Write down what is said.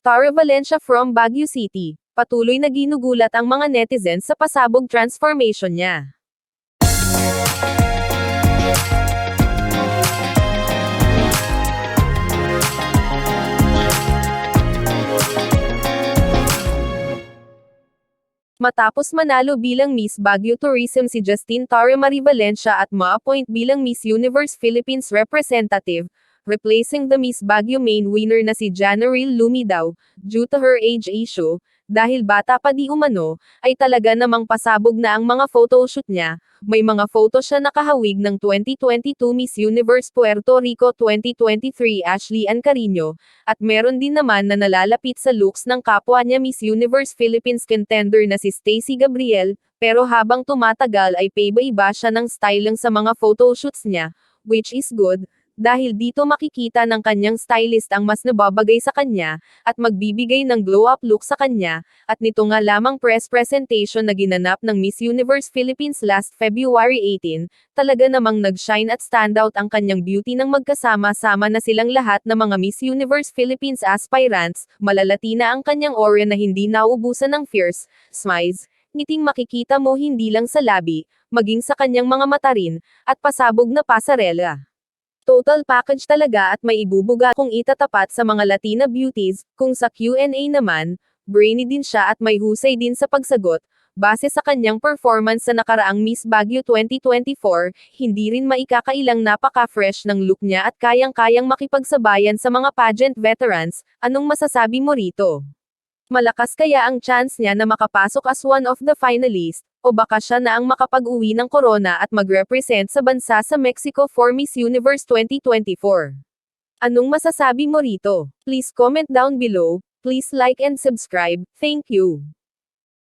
Tara Valencia from Baguio City. Patuloy na ginugulat ang mga netizens sa pasabog transformation niya. Matapos manalo bilang Miss Baguio Tourism si Justine Tara Marie Valencia at ma-appoint bilang Miss Universe Philippines representative, replacing the Miss Baguio main winner na si Janaril Lumidaw, due to her age issue, dahil bata pa di umano, ay talaga namang pasabog na ang mga photoshoot niya, may mga photo siya nakahawig ng 2022 Miss Universe Puerto Rico 2023 Ashley Ann Carino, at meron din naman na nalalapit sa looks ng kapwa niya Miss Universe Philippines contender na si Stacey Gabriel, pero habang tumatagal ay paiba-iba siya ng styling sa mga photoshoots niya, which is good, dahil dito makikita ng kanyang stylist ang mas nababagay sa kanya, at magbibigay ng glow-up look sa kanya, at nito nga lamang press presentation na ginanap ng Miss Universe Philippines last February 18, talaga namang nag-shine at standout ang kanyang beauty ng magkasama-sama na silang lahat ng mga Miss Universe Philippines aspirants, malalati na ang kanyang aura na hindi nauubusan ng fierce, smiles, ngiting makikita mo hindi lang sa labi, maging sa kanyang mga mata rin, at pasabog na pasarela. Total package talaga at may ibubuga kung itatapat sa mga Latina beauties, kung sa Q&A naman, brainy din siya at may husay din sa pagsagot, base sa kanyang performance sa nakaraang Miss Baguio 2024, hindi rin maikakailang napaka-fresh ng look niya at kayang-kayang makipagsabayan sa mga pageant veterans, anong masasabi mo rito? Malakas kaya ang chance niya na makapasok as one of the finalists, o baka siya na ang makapag-uwi ng corona at mag-represent sa bansa sa Mexico for Miss Universe 2024. Anong masasabi mo rito? Please comment down below, please like and subscribe, thank you.